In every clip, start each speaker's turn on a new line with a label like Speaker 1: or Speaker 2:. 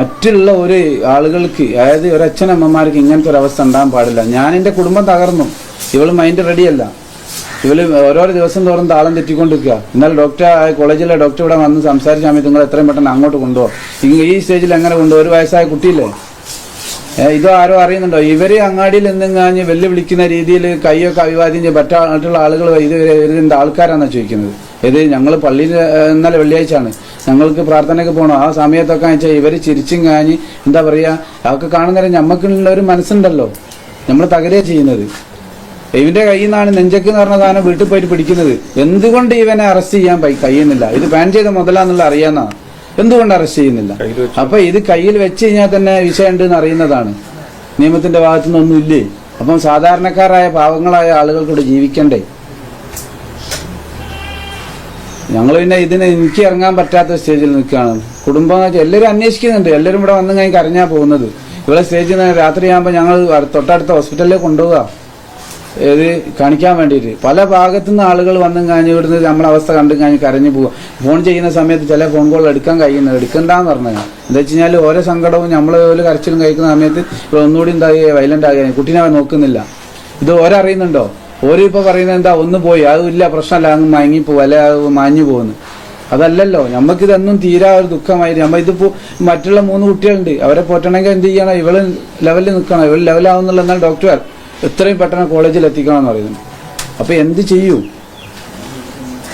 Speaker 1: മറ്റുള്ള ഒരു ആളുകൾക്ക് അതായത് ഒരു അച്ഛനമ്മമാർക്ക് ഇങ്ങനത്തെ ഒരു അവസ്ഥ ഉണ്ടാകാൻ പാടില്ല. ഞാൻ എന്റെ കുടുംബം തകർന്നു. ഇവൾ മൈൻഡ് റെഡിയല്ല ഇവൾ ഓരോരോ ദിവസം തോറും താളം തെറ്റിക്കൊണ്ടിരിക്കുക. എന്നാൽ ഡോക്ടർ കോളേജിലെ ഡോക്ടർ ഇവിടെ വന്ന് സംസാരിച്ച സമയത്ത് നിങ്ങൾ എത്രയും പെട്ടെന്ന് അങ്ങോട്ട് കൊണ്ടുപോകും ഈ സ്റ്റേജിൽ എങ്ങനെ കൊണ്ടുപോകും ഒരു വയസ്സായ കുട്ടിയില്ലേ? ഇതോ ആരോ അറിയുന്നുണ്ടോ? ഇവർ അങ്ങാടിയിൽ വെല്ലു വെല്ലുവിളിക്കുന്ന രീതിയിൽ കൈയൊക്കെ അഭിവാദ്യം മറ്റ മറ്റുള്ള ആളുകൾ ഇത് ഇവരെന്താ ആൾക്കാരാണെന്നാണ് ചോദിക്കുന്നത്? ഇത് ഞങ്ങൾ പള്ളിയിൽ ഇന്നലെ വെള്ളിയാഴ്ചയാണ്. ഞങ്ങൾക്ക് പ്രാർത്ഥനയ്ക്ക് പോകണം ആ സമയത്തൊക്കെ വെച്ചാൽ ഇവർ ചിരിച്ചും കാഞ്ഞ് എന്താ പറയുക അതൊക്കെ കാണുന്നേരം ഞമ്മക്കുള്ള ഒരു മനസ്സുണ്ടല്ലോ. നമ്മൾ തകരുക ചെയ്യുന്നത്. ഇവന്റെ കയ്യിൽ നിന്നാണ് നെഞ്ചക്ക് എന്ന് പറഞ്ഞ സാധനം വീട്ടിൽ പോയിട്ട് പിടിക്കുന്നത്. എന്തുകൊണ്ട് ഇവനെ അറസ്റ്റ് ചെയ്യാൻ പൈ- കഴിയുന്നില്ല? ഇത് പാൻ ചെയ്ത മുതലാന്നുള്ള അറിയാന്നാ. എന്തുകൊണ്ട് അറസ്റ്റ് ചെയ്യുന്നില്ല? അപ്പൊ ഇത് കയ്യിൽ വെച്ച് കഴിഞ്ഞാൽ തന്നെ വിഷയം ഉണ്ട് എന്ന് അറിയുന്നതാണ്. നിയമത്തിന്റെ ഭാഗത്തുനിന്നൊന്നും ഇല്ലേ അപ്പം സാധാരണക്കാരായ പാവങ്ങളായ ആളുകൾക്കൂടെ ജീവിക്കണ്ടേ? ഞങ്ങൾ പിന്നെ ഇതിന് എനിക്ക് ഇറങ്ങാൻ പറ്റാത്ത സ്റ്റേജിൽ നിൽക്കുകയാണ്. കുടുംബം എല്ലാവരും അന്വേഷിക്കുന്നുണ്ട്. എല്ലാവരും ഇവിടെ വന്നു കഴിഞ്ഞ് കരഞ്ഞാ പോകുന്നത്. ഇവിടെ സ്റ്റേജിൽ നിന്ന് രാത്രിയാകുമ്പോൾ ഞങ്ങൾ തൊട്ടടുത്ത ഹോസ്പിറ്റലിലേക്ക് കൊണ്ടുപോവുക ഇത് കാണിക്കാൻ വേണ്ടിയിട്ട്. പല ഭാഗത്തു നിന്ന് ആളുകൾ വന്നും കാഞ്ഞ് ഇവിടുന്ന് നമ്മളെ അവസ്ഥ കണ്ടു കാഞ്ഞ് കരഞ്ഞു പോവുക ഫോൺ ചെയ്യുന്ന സമയത്ത് ചില ഫോൺ കോൾ എടുക്കാൻ കഴിയുന്നത്. എടുക്കണ്ടെന്ന് പറഞ്ഞത് എന്താ വെച്ച് കഴിഞ്ഞാൽ ഓരോ സങ്കടവും നമ്മൾ ഒരു കരച്ചിലും കഴിക്കുന്ന സമയത്ത് ഇവിടെ ഒന്നുകൂടി എന്താ വയലന്റ് ആകുകയാണ് കുട്ടീനെ നോക്കുന്നില്ല. ഇത് ഓരറിയുന്നുണ്ടോ? ഓരോ ഇപ്പൊ പറയുന്നത് എന്താ ഒന്ന് പോയി. അതില്ല പ്രശ്നമല്ല അങ്ങ് മയങ്ങിപ്പോ അല്ലെ അത് മാഞ്ഞു പോകുന്നു. അതല്ലല്ലോ നമുക്കിതൊന്നും തീരാ ഒരു ദുഃഖമായി നമ്മ ഇതിപ്പോ മറ്റുള്ള മൂന്ന് കുട്ടികളുണ്ട്. അവരെ പോറ്റണമെങ്കിൽ എന്ത് ചെയ്യണം? ഇവൾ ലെവലിൽ നിൽക്കണം. ഇവൾ ലെവലാവുന്നുള്ള എന്നാൽ ഡോക്ടർ എത്രയും പെട്ടെന്ന് കോളേജിൽ എത്തിക്കണം എന്ന് പറയുന്നു. അപ്പൊ എന്ത് ചെയ്യൂ?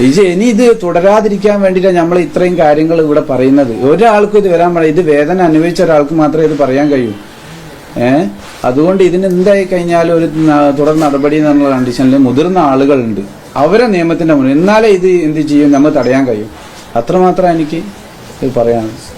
Speaker 1: ഇത് ഇനി ഇത് തുടരാതിരിക്കാൻ വേണ്ടിയിട്ടാണ് നമ്മൾ ഇത്രയും കാര്യങ്ങൾ ഇവിടെ പറയുന്നത്. ഒരാൾക്കും ഇത് വരാൻ പാടില്ല. ഇത് വേദന അനുഭവിച്ച ഒരാൾക്ക് മാത്രമേ ഇത് പറയാൻ കഴിയൂ. ഏ? അതുകൊണ്ട് ഇതിന് എന്തായി കഴിഞ്ഞാലും ഒരു തുടർ നടപടി എന്നുള്ള കണ്ടീഷനിൽ മുതിർന്ന ആളുകളുണ്ട്. അവരെ നിയമത്തിന്റെ മുന്നിൽ. എന്നാലേ ഇത് എന്ത് ചെയ്യും? നമ്മൾ തടയാൻ കഴിയും. അത്രമാത്രം എനിക്ക് പറയാനുള്ളത്.